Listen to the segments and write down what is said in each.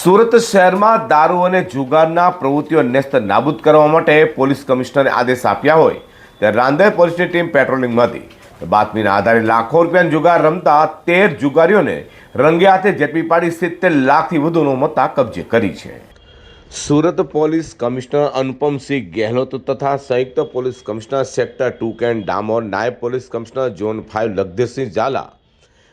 સુરત શહેરમાં દારૂ અને જુગારના પ્રવૃત્તિઓ નેસ્ત નાબૂદ કરવા માટે પોલીસ કમિશનરે આદેશ આપ્યા હોય, ત્યારે રાંદેર પોલીસની ટીમ પેટ્રોલિંગમાં હતી બાતમીના આધારે લાખો રૂપિયાની જુગાર રમતા તેર જુગારીઓને રંગે હાથે ઝડપી પાડી સિત્તેર લાખથી વધુનો મત્તા કબજે કરી છે. સુરત પોલીસ કમિશનર અનુપમસિંહ ગેહલોત તથા સંયુક્ત police commissioner sector two Ken Damor, નાયબ police commissioner zone five Lagdhirsinh Zala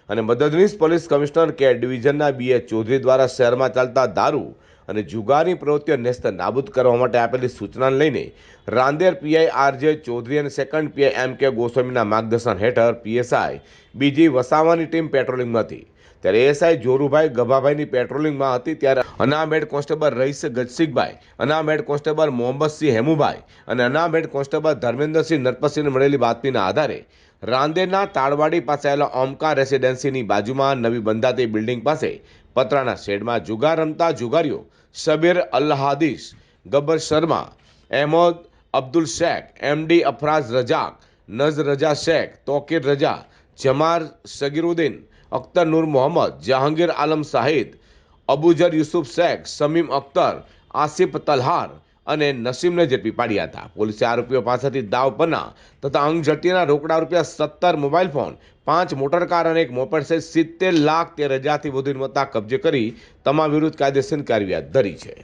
અને મદદનીશ પોલીસ કમિશનર કે ડિવિઝનના બી એ ચૌધરી દ્વારા શહેરમાં ચાલતા દારૂ અને જુગારની પ્રવૃત્તિઓ નેસ્ત નાબૂદ કરવા માટે આપેલી સૂચનાને લઈને રાંદેર પીઆઈ આરજે ચૌધરી અને સેકન્ડ પીઆઈ એમ કે ગોસ્વામીના માર્ગદર્શન હેઠળ પીએસઆઈ બીજી વસાવાની ટીમ પેટ્રોલિંગમાં હતી. ત્યારે એએસઆઈ જોરુભાઈ ગભાભાઈની પેટ્રોલિંગમાં હતી ત્યારે અનામેડ કોન્સ્ટેબલ રહીશ ગજસિંહભાઈ અનામેડ કોન્સ્ટેબલ મોહમ્મદસિંહ હેમુભાઈ અને અનામેડ કોન્સ્ટેબલ ધર્મેન્દ્રસિંહ નરપતસિંહને મળેલી બાતમીના આધારે રાંદેરના તાળવાડી પાસે આવેલા ઓમકાર રેસિડેન્સીની બાજુમાં નવી બંધાતી બિલ્ડિંગ પાસે પતરાના શેડમાં જુગાર રમતા જુગારીઓ શબીર અલ્હાદીસ, ગબ્બર શર્મા, અહેમદ અબ્દુલ શેખ એમડી અફરાઝ રજાક, નઝ રજા શેખ, તોકીર રજા, જમાર સગીરુદ્દીન, અખ્તર નૂર મોહમ્મદ, જહાંગીર આલમ શાહિદ અબુજર યુસુફ શેખ, સમીમ અખ્તર, આસિફ તલહાર અને નસીમને ઝડપી પાડ્યા હતા. પોલીસે આરોપીઓ પાસેથી દાવ પન્ના તથા અંગ ઝડતીના રોકડા રૂપિયા સત્તર મોબાઈલ ફોન, પાંચ મોટર કાર અને એક મોપેડ સહિત સિત્તેર લાખ તેર હજારથી વધુ મત્તા કબજે કરી તમામ વિરુદ્ધ કાયદેસર કાર્યવાહી ધરી છે.